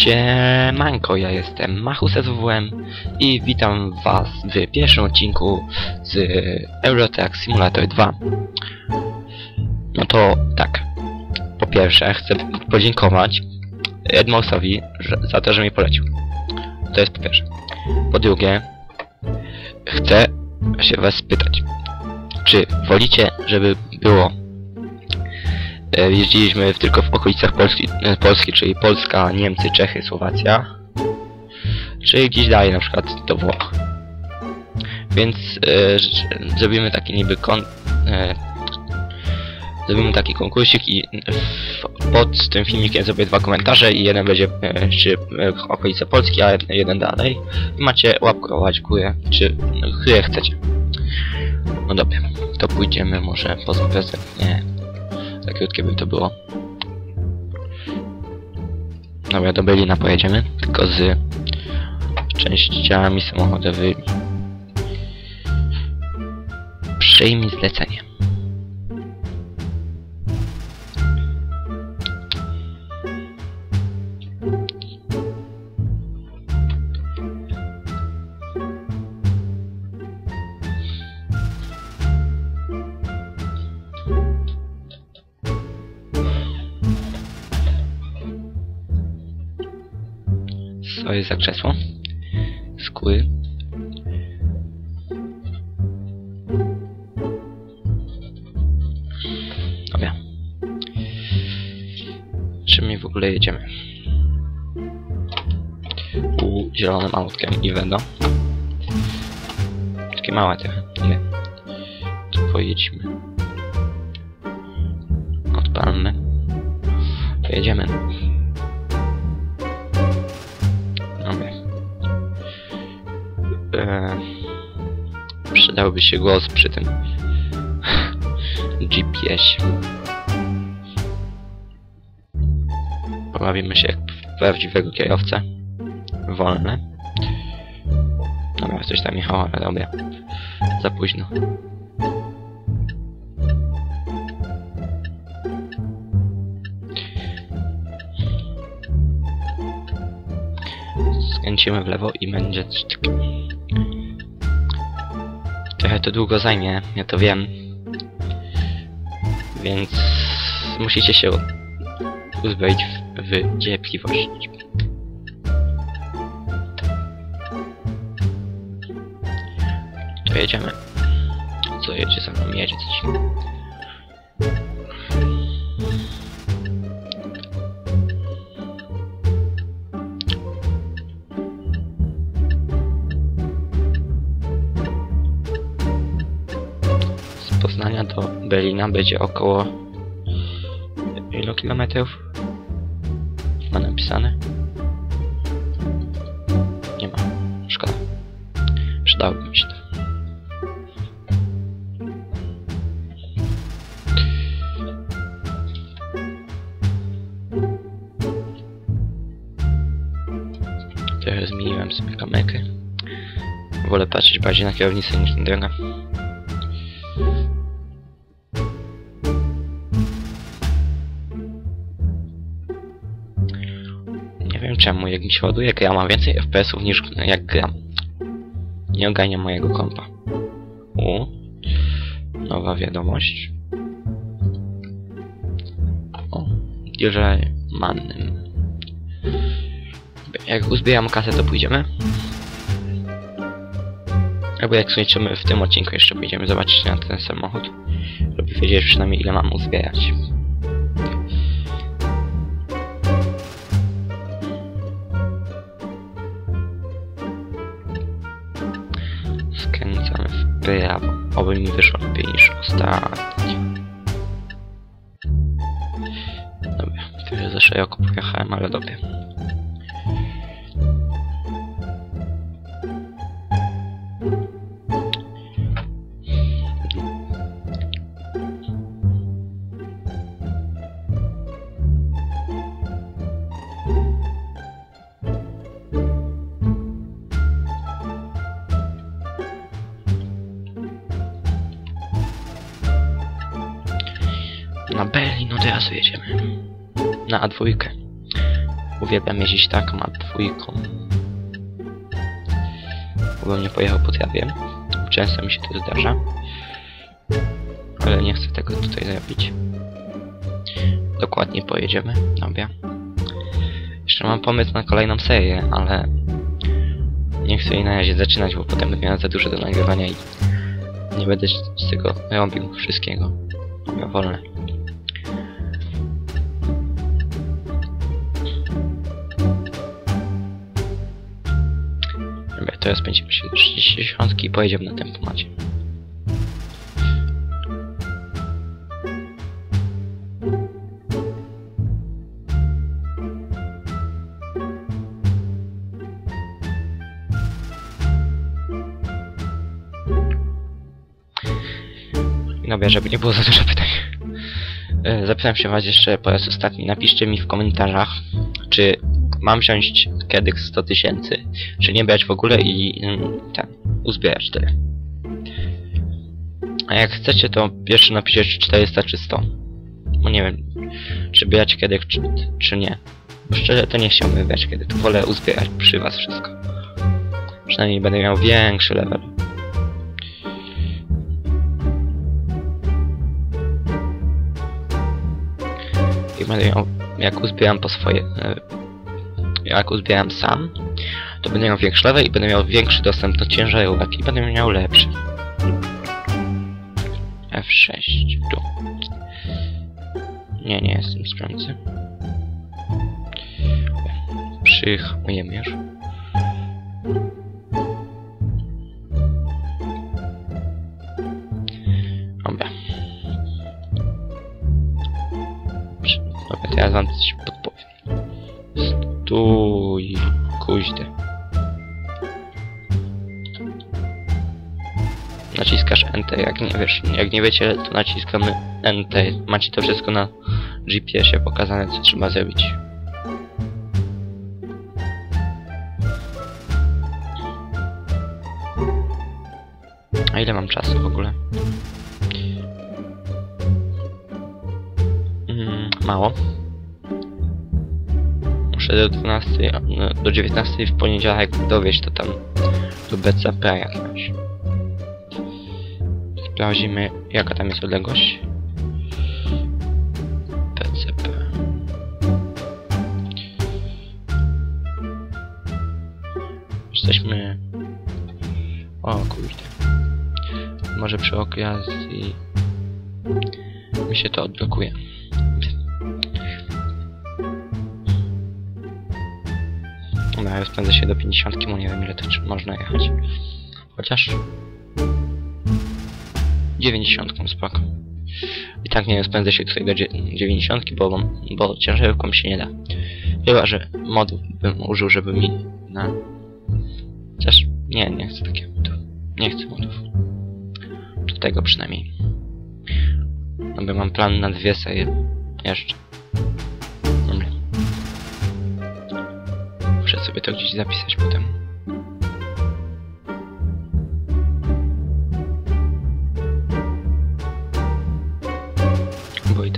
Siemanko, ja jestem Machus SWM i witam was w pierwszym odcinku z Eurotrack Simulator 2. No to tak, po pierwsze chcę podziękować Edmosowi że, za to, że mnie polecił. To jest po pierwsze. Po drugie, chcę się was spytać, czy wolicie, żeby było Jeździliśmy tylko w okolicach Polski, e, Polski, czyli Polska, Niemcy, Czechy, Słowacja. Czy gdzieś dalej, na przykład do Włoch. Więc e, zrobimy taki niby kon... E, zrobimy taki konkursik i w, pod tym filmikiem zrobię dwa komentarze i jeden będzie e, czy e, okolice Polski, a jeden dalej. I macie łapkować górę, czy no, chcecie. No dobra, to pójdziemy może poza prezent, nie, za krótkie by to było. Dobra, do Berlina pojedziemy, tylko z częściami samochodowymi. Przyjmij zlecenie. Za krzesło? Skóry. Dobra. Czym my w ogóle jedziemy? U zielonym autkiem i Vendo. Takie małe trochę. Nie. Tu pojedźmy. Odpalmy. Pojedziemy. Przydałby się głos przy tym GPS. Pobawimy się jak prawdziwego kierowcę. Wolne. Dobra, coś tam jechało, ale dobra. Za późno. Skręcimy w lewo i będzie coś takiego. To długo zajmie, ja to wiem. Więc musicie się uzbroić w, w cierpliwość. To jedziemy. Co jedzie za mną? Jedzie coś. Berlina będzie około ilu kilometrów? Ma napisane? Nie ma. Szkoda. Przydałoby mi się to. Trochę zmieniłem sobie kamerkę. Wolę patrzeć bardziej na kierownicę niż na drogę. Czemu, jak mi się ładuje gra, mam więcej FPS-ów niż jak gram. Nie ogarniam mojego kompa. U. Nowa wiadomość. O. Dealer mannym. Jak uzbieram kasę, to pójdziemy. Albo jak skończymy w tym odcinku, jeszcze pójdziemy zobaczyć na ten samochód. Żeby wiedzieć przynajmniej ile mam uzbierać. Prawo. Oby mi wyszło lepiej niż ostatnio. Dobra, trochę za szeroko pojechałem, ale dobra. Na Berlin od razu jedziemy. Na A2. Uwielbiam jeździć tak, ma dwójką. Bym nie pojechał pod jawiem. Często mi się to zdarza. Ale nie chcę tego tutaj zrobić. Dokładnie pojedziemy. Dobra. Jeszcze mam pomysł na kolejną serię, ale nie chcę jej na razie zaczynać, bo potem będę miał za dużo do nagrywania i nie będę z tego robił wszystkiego. Wolne. Teraz będziemy się do 60 i pojedziemy na tempomacie. Dobra, żeby nie było za dużo pytań. E, Zapytam się was jeszcze po raz ostatni. Napiszcie mi w komentarzach, czy mam wziąć kiedyś 100 tysięcy, czy nie brać w ogóle i ten, uzbierać tyle. A jak chcecie, to pierwszy napiszcie, czy 400 czy 100. Bo nie wiem, czy brać kiedyś, czy, czy nie. Szczerze to nie chciałbym brać kiedy, to wolę uzbierać przy was wszystko. Przynajmniej będę miał większy level. i będę miał, jak uzbieram po swoje, e, jak uzbieram sam, to będę miał większy level i będę miał większy dostęp do ciężarówek i będę miał lepszy. F6, tu. Nie, nie jestem sprawcy. Przyhamujemy już. Dobra. Dobra, ja wam coś jak nie wiesz, jak nie wiecie, to naciskamy Enter. Macie to wszystko na GPS-ie pokazane, co trzeba zrobić. A ile mam czasu w ogóle? Mm, mało. Muszę do 12, no, do 19 w poniedziałek dowieść to tam do BCP jakiegoś. Sprawdzimy jaka tam jest odległość. BCP. Jesteśmy... O kurde. Może przy okazji mi się to odblokuje. Dobra, ja spędzę się do 50, bo nie wiem ile to można jechać. Chociaż... 90 spoko. I tak nie spędzę się tutaj do dzie- 90, bo, bo ciężarówką się nie da. Chyba, że modów bym użył, żeby mi na... Chociaż nie, nie chcę takiego modów. Nie chcę modów. Do tego przynajmniej. No bo mam plan na dwie serie. Jeszcze. Dobra. Muszę sobie to gdzieś zapisać potem.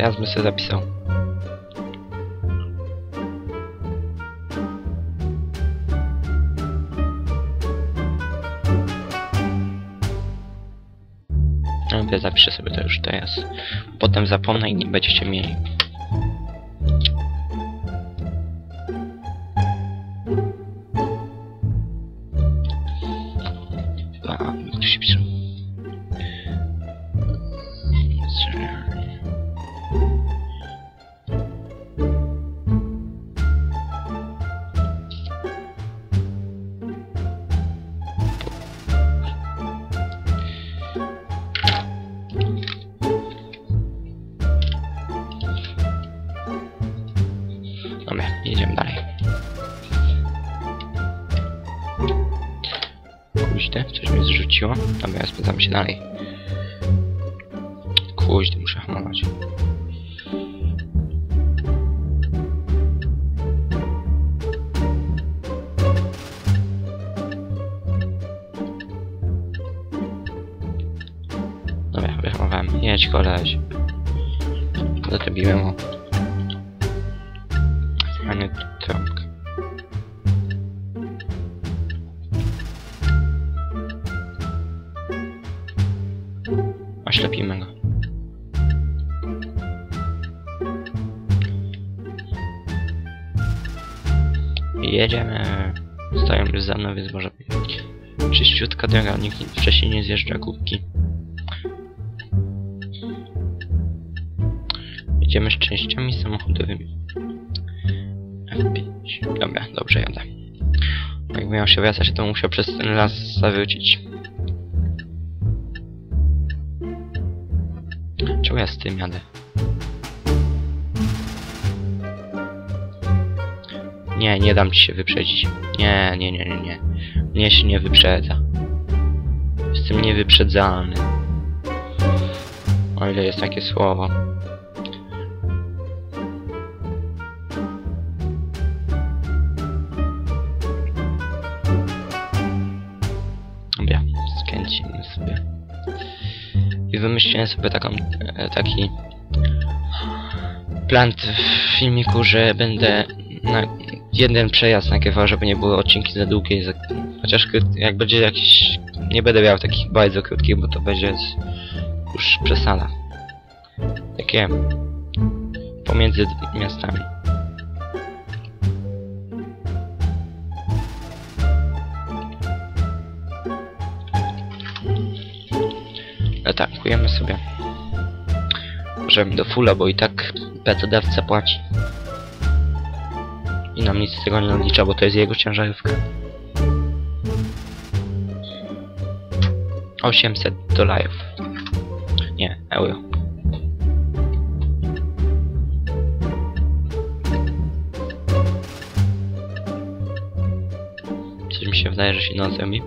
Teraz bym sobie zapisał. Dobra, zapiszę sobie to już teraz. Potem zapomnę i nie będziecie mieli. Dalej. Kuźdy, muszę hamować. Dobra, wyhamowałem. Jedź koleś. Zatrobiłem o. Zmiany trąbkę. Jedziemy. Stoją już za mną, więc może być czyściutka droga, nikt wcześniej nie zjeżdża kubki. Jedziemy z częściami samochodowymi. F5. Dobra, dobrze jadę. Jakby miał się wracać, to musiał przez ten las zawrócić. Czemu ja z tym jadę? Nie, nie dam ci się wyprzedzić. Nie, nie, nie, nie, nie. Mnie się nie wyprzedza. Jestem niewyprzedzalny. O ile jest takie słowo. Dobra, skręcimy sobie. I wymyśliłem sobie taką, e, taki plan w filmiku, że będę jeden przejazd nagrywał, żeby nie były odcinki za długie. Chociaż jak będzie jakiś... Nie będę miał takich bardzo krótkich, bo to będzie już przesada. Takie pomiędzy miastami. Ale tankujemy sobie. Możemy do fulla, bo i tak pracodawca płaci. I nam nic z tego nie odlicza, bo to jest jego ciężarówka. 800 dolarów. Nie, euro. Coś mi się wydaje, że się noc robi.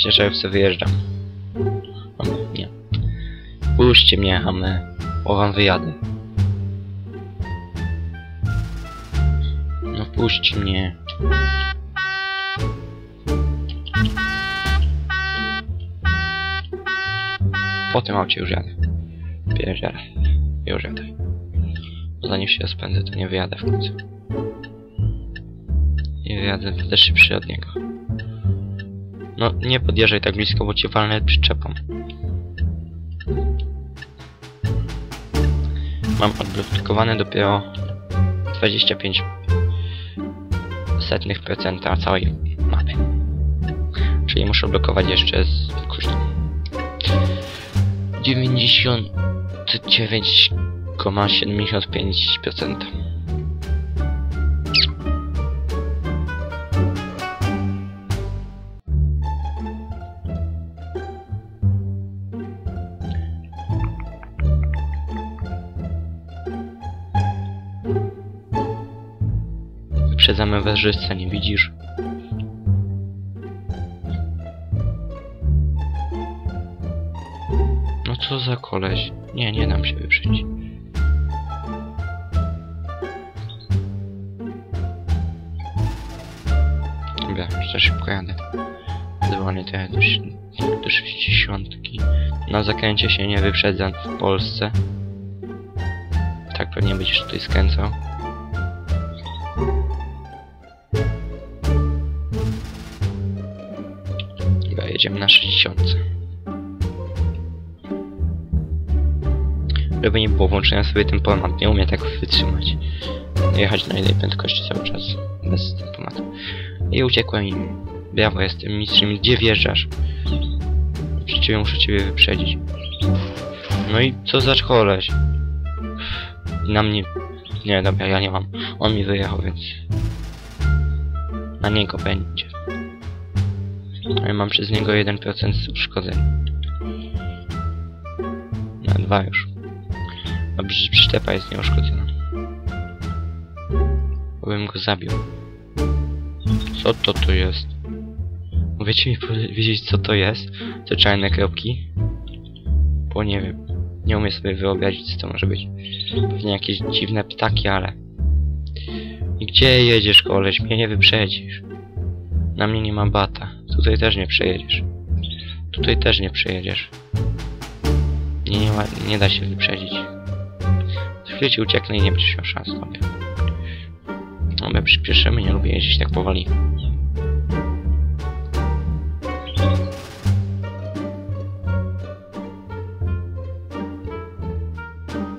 Ciężarówce wyjeżdżam. O, nie. Puśćcie mnie, a my... O, wam wyjadę. No puśćcie mnie. Po tym aucie już jadę. Pierdziele. Już jadę. Zanim się spędzę, to nie wyjadę w końcu. Nie wyjadę, będę szybszy od niego. No, nie podjeżdżaj tak blisko, bo cię walnę przyczepą. Mam odblokowane dopiero 25 setnych procenta całej mapy. Czyli muszę blokować jeszcze z kurczę, 99,75%. Wyprzedzamy wężystę, nie widzisz? No co za koleś? Nie, nie dam się wyprzedzić. Dobra, jeszcze szybko jadę. Dzwonię trochę do, do 60. Na zakręcie się nie wyprzedzam w Polsce. Tak pewnie będziesz tutaj skręcał. Dobra, jedziemy na 60. Żeby nie było włączenia sobie tempomat, nie umie tak wytrzymać. Jechać na jednej prędkości cały czas, bez tempomatu. I uciekłem im. Brawo, jestem mistrzem. Gdzie wjeżdżasz? Przecież muszę ciebie wyprzedzić. No i co za koleś? Na mnie... Nie, dobra, ja nie mam. On mi wyjechał, więc... Na niego będzie. Ale mam przez niego 1% uszkodzeń. Na dwa już. Dobrze, że przyczepa jest nieuszkodzona. Bo bym go zabił. Co to tu jest? Możecie mi powiedzieć co to jest? Te czarne kropki? Bo nie wiem. Nie umiem sobie wyobrazić co to może być. Pewnie jakieś dziwne ptaki, ale... I Gdzie jedziesz, koleś? Mnie nie wyprzedzisz. Na mnie nie ma bata. Tutaj też nie przejedziesz. Tutaj też nie przejedziesz. Nie, nie, ma, nie da się wyprzedzić. W chwilę ci ucieknę i nie będziesz miał szans sobie. No my przyspieszymy, nie lubię jeździć tak powoli.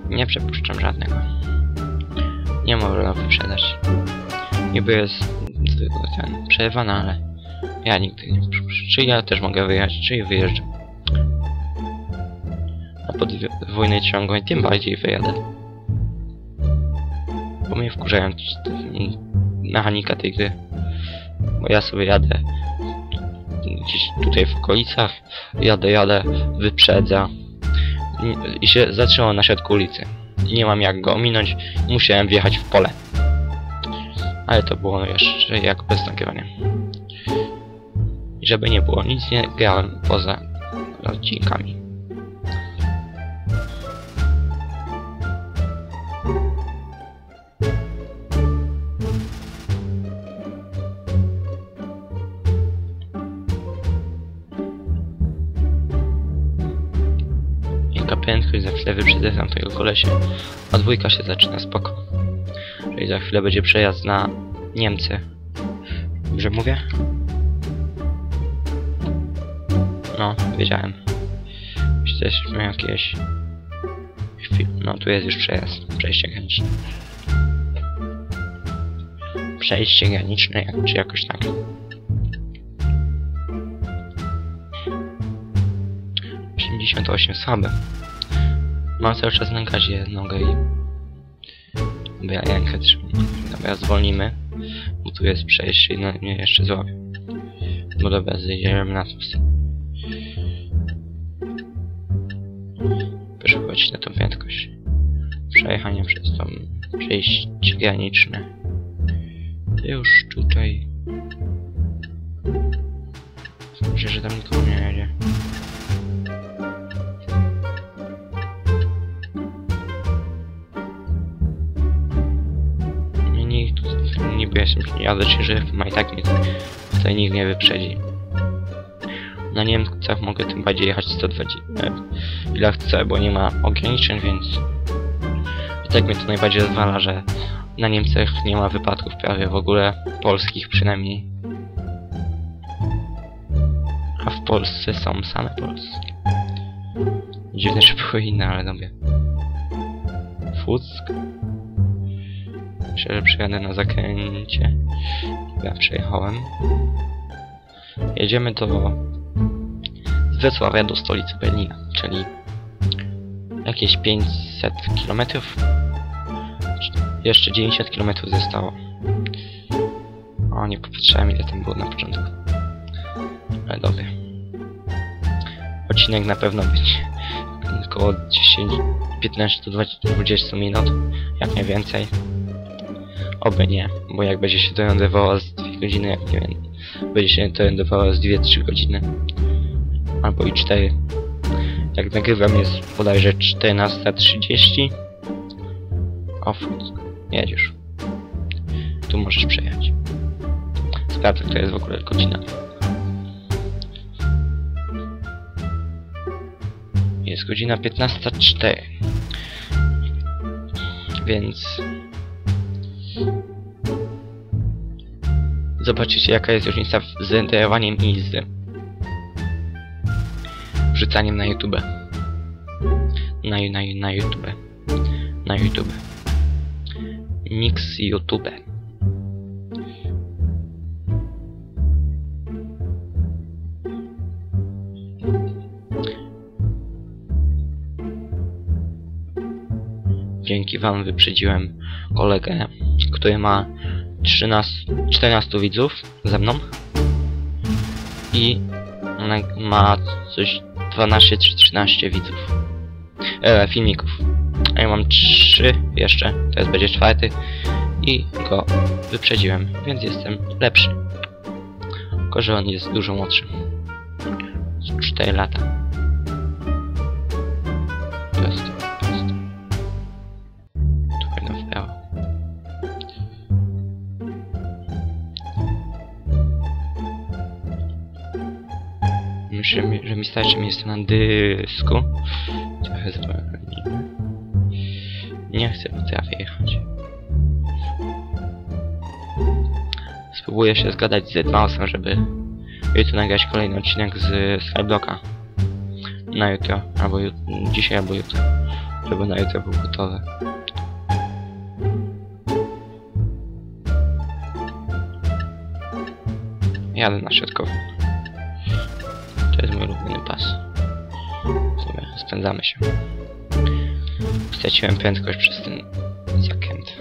Nie przepuszczam żadnego. Nie można wyprzedać. Niby jest ten przerywany, ale ja nigdy nie. Czy ja też mogę wyjechać, czy i wyjeżdżam. A podwójnej ciągłej tym bardziej wyjadę. Bo mnie wkurzają mechanika tej gry. Bo ja sobie jadę gdzieś tutaj w okolicach, jadę, jadę, wyprzedza i- się zatrzymał na środku ulicy. Nie mam jak go ominąć, musiałem wjechać w pole. Ale to było jeszcze jak bez nagrywania. Żeby nie było, nic nie grałem poza odcinkami. Jaka prędkość, za chwilę wyprzedzę tam tego kolesie. A dwójka się zaczyna spoko. Czyli za chwilę będzie przejazd na Niemcy. Dobrze mówię? No, wiedziałem. Jesteśmy jakieś... chwil- No, tu jest już przejazd. Przejście graniczne. Przejście graniczne, jak, czy jakoś tak. Osiem słabe. Mam cały czas na gazie nogę i... Bo ja rękę trzymam. Dobra, zwolnimy. Bo tu jest przejście i na mnie jeszcze złapie. No dobra, zjedziemy na to. Proszę na tą prędkość. Przejechanie przez tą przejście graniczne. Już tutaj. Myślę, że tam nikogo nie jedzie. Nikt niby jestem, jadę ciężarówką, a i tak mnie tutaj nikt nie wyprzedzi. Na Niemcach mogę tym bardziej jechać 120 e, ile chcę, bo nie ma ograniczeń, więc i tak mnie to najbardziej zwala, że na Niemcach nie ma wypadków prawie w ogóle, polskich przynajmniej. A w Polsce są same polskie. Dziwne, że były inne, ale dobra. Fuck. Myślę, że przyjadę na zakręcie. Ja przejechałem. Jedziemy do Wrocławia do stolicy Berlina, czyli jakieś 500 km. Jeszcze 90 km zostało. O, nie popatrzyłem ile tam było na początku. Ale dobra. Odcinek na pewno będzie około 10, 15 do 20 minut, jak nie więcej. Oby nie, bo jak będzie się to z 2 godziny, jak nie wiem, będzie się to z 2-3 godziny. Albo i 4. Jak nagrywam jest bodajże 14.30. O fuck, jedziesz. Tu możesz przejechać. Sprawdzę, to jest w ogóle godzina. Jest godzina 15.04. Więc... Zobaczycie jaka jest różnica z renderowaniem i z wrzucaniem na YouTube. Na, na, na YouTube. Na YouTube. Nix YouTube. Dzięki wam wyprzedziłem kolegę, który ma 13, 14 widzów ze mną. I ma coś 12 czy 13 widzów. E, filmików. A ja mam 3 jeszcze, teraz będzie czwarty. I go wyprzedziłem, więc jestem lepszy. Tylko, że on jest dużo młodszy. 4 lata. Mi, starczy miejsca na dysku. Trochę zwolnimy. Nie chcę po jechać. Spróbuję się zgadać z Advancem, żeby jutro nagrać kolejny odcinek z Skyblocka. Na jutro, albo jut dzisiaj, albo jutro. Żeby na jutro był gotowy. Jadę na środkowy. Sobie spędzamy się. Straciłem prędkość przez ten zakręt.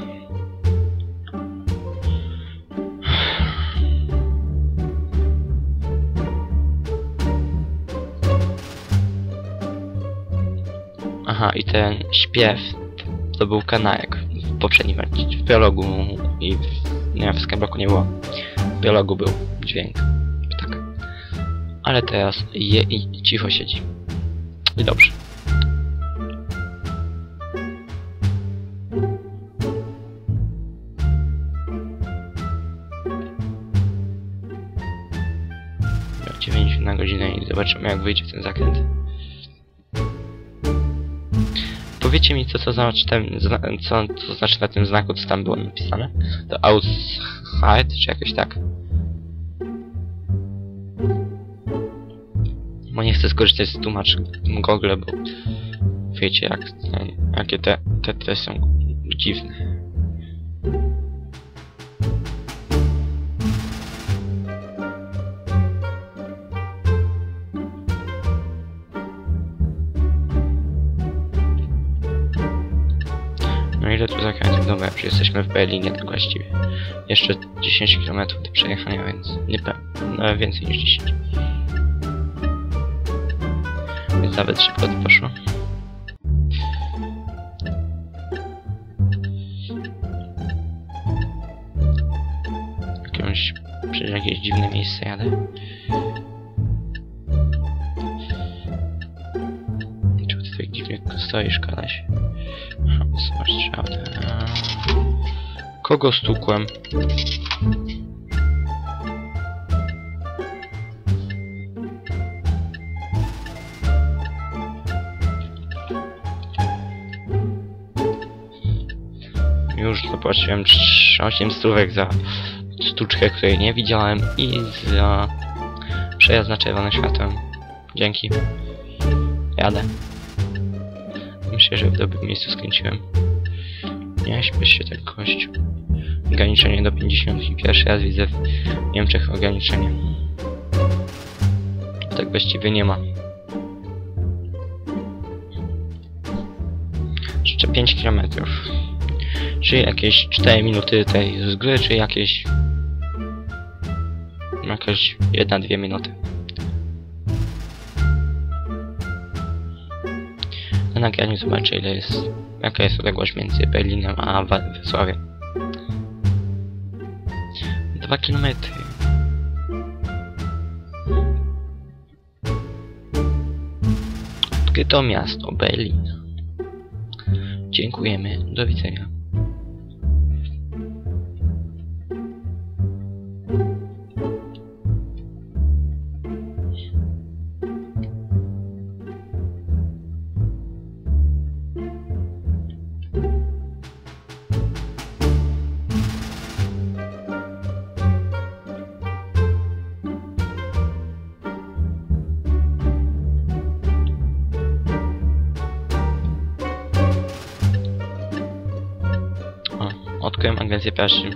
Aha, i ten śpiew to był kanałek w poprzednim w biologu i w, nie, w Skyblocku nie było. W biologu był dźwięk. Tak. Ale teraz je i cicho siedzi. I dobrze. Zobaczymy jak wyjdzie ten zakręt. Powiedzcie mi co to znaczy ten, co to znaczy na tym znaku, co tam było napisane? To outside, czy jakoś tak? Bo nie chcę skorzystać z tłumacz Google, bo wiecie jak, jakie te, te, te są dziwne. Już jesteśmy w Berlinie tak właściwie. Jeszcze 10 km do przejechania, więc nie no, więcej niż 10. Więc nawet szybko to poszło. Jakąś, przez jakieś dziwne miejsce jadę. Czemu ty tak dziwnie stoisz, Kogo stukłem? Już zapłaciłem 8 stówek za sztuczkę, której nie widziałem i za przejazd na czerwonym światłem. Dzięki. Jadę. Myślę, że w dobrym miejscu skręciłem. Nie śpiesz się tak gościu. Ograniczenie do 50 i pierwszy raz widzę w Niemczech ograniczenie. Tak właściwie nie ma. Jeszcze 5 km. Czy jakieś 4 minuty tej z gry, czy jakieś... Jakaś 1-2 minuty. Na nagraniu zobaczę ile jest... Jaka jest odległość między Berlinem a Wrocławiem. 2 km. Odkryto miasto Berlin. Dziękujemy. Do widzenia. Pracy.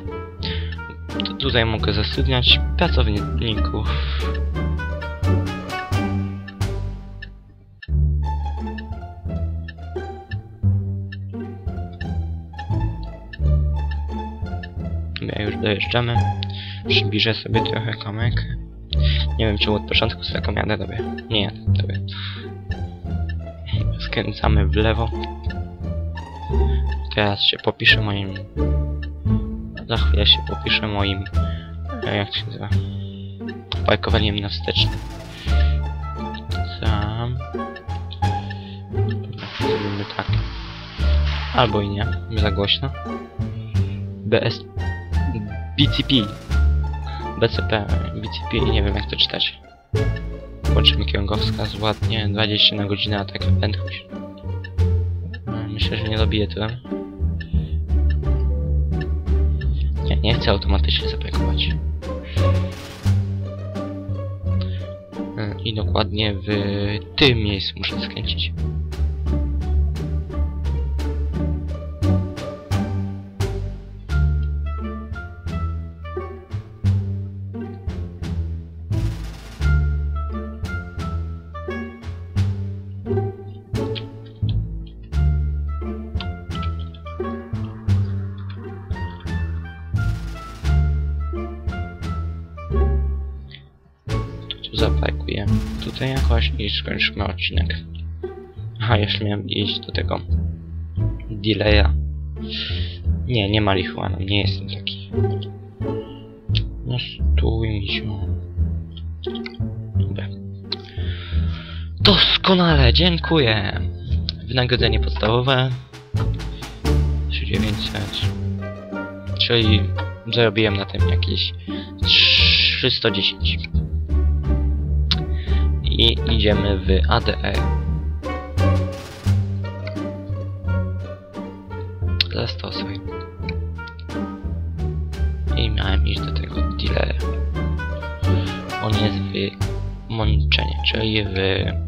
Tu- Tutaj mogę zatrudniać pracowników. Ja już dojeżdżamy. Przybliżę sobie trochę kamek. Nie wiem czemu od początku z jadę dobra. Nie, dobra. Skręcamy w lewo. Teraz się popiszę moim... Za chwilę się popiszę moim... e, Jak się nazywa? Parkowaniem na wstecznym. Sam... Zrobimy tak. Albo i nie, za głośno. BS... BCP. BCP, BCP, nie wiem jak to czytać. włączymy kierunkowskaz ładnie, 20 na godzinę, a taka prędkość. E, Myślę, że nie dobiję tyle. Nie, chcę automatycznie zapakować. E, I dokładnie w tym miejscu muszę skręcić. I skończymy odcinek. Aha, jeszcze miałem iść do tego delaya. Nie, nie marihuana, nie jestem taki. No stój misiu. Dobra. Doskonale, dziękuję. Wynagrodzenie podstawowe 3900 Czyli zarobiłem na tym jakieś 310 i idziemy w ADE. Zastosuj. I miałem iść do tego dealera. On jest w Monczenie, czyli w... e,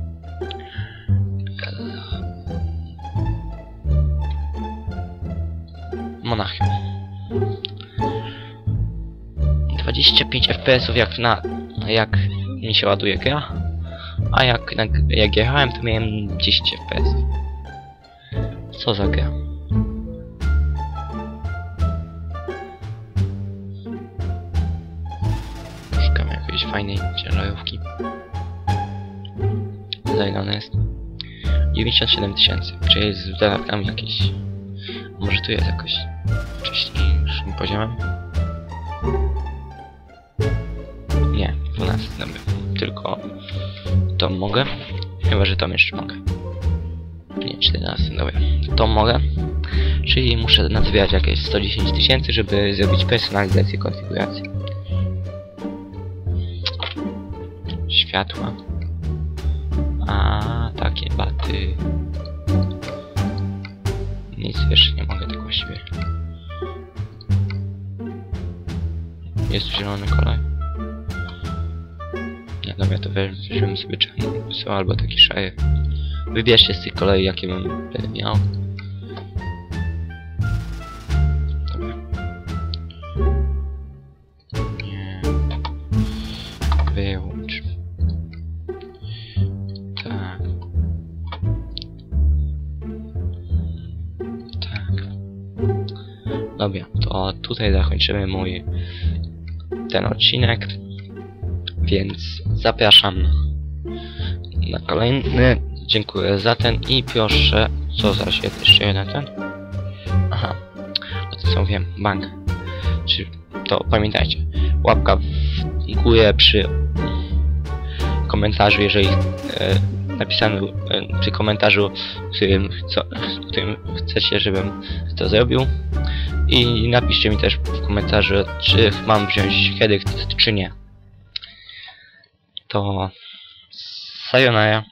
Monachium. 25 FPS-ów jak na... jak mi się ładuje gra. A jak, jak, jechałem, to miałem 10 FPS. Co za gra? Szukam jakiejś fajnej ciężarówki. Za ile ona jest? 97 tysięcy, czyli z dodatkami jakieś... Może tu jest jakoś wcześniejszym poziomem? Nie, 12, dobra. Tylko to mogę. Chyba, że tam jeszcze mogę. Nie, 14, dobra. To mogę. Czyli muszę nazbierać jakieś 110 tysięcy, żeby zrobić personalizację konfiguracji. Światła. A takie baty. Nic jeszcze nie mogę tak właściwie. Jest zielony kolor. Sobie czarny są albo taki szary. Wybierzcie z tych kolei, jakie bym będę miał. Dobra. Nie. Tak. Tak. Dobra, to tutaj zakończymy mój ten odcinek. Więc zapraszam na kolejny. Dziękuję za ten i proszę, co za świat jeszcze jeden ten? Aha, o tym co wiem, bank. Czy to pamiętajcie, łapka w górę przy komentarzu, jeżeli e, e, przy komentarzu, w którym, co, w którym chcecie, żebym to zrobił. I napiszcie mi też w komentarzu, czy mam wziąć kredyt, czy nie to sayonara.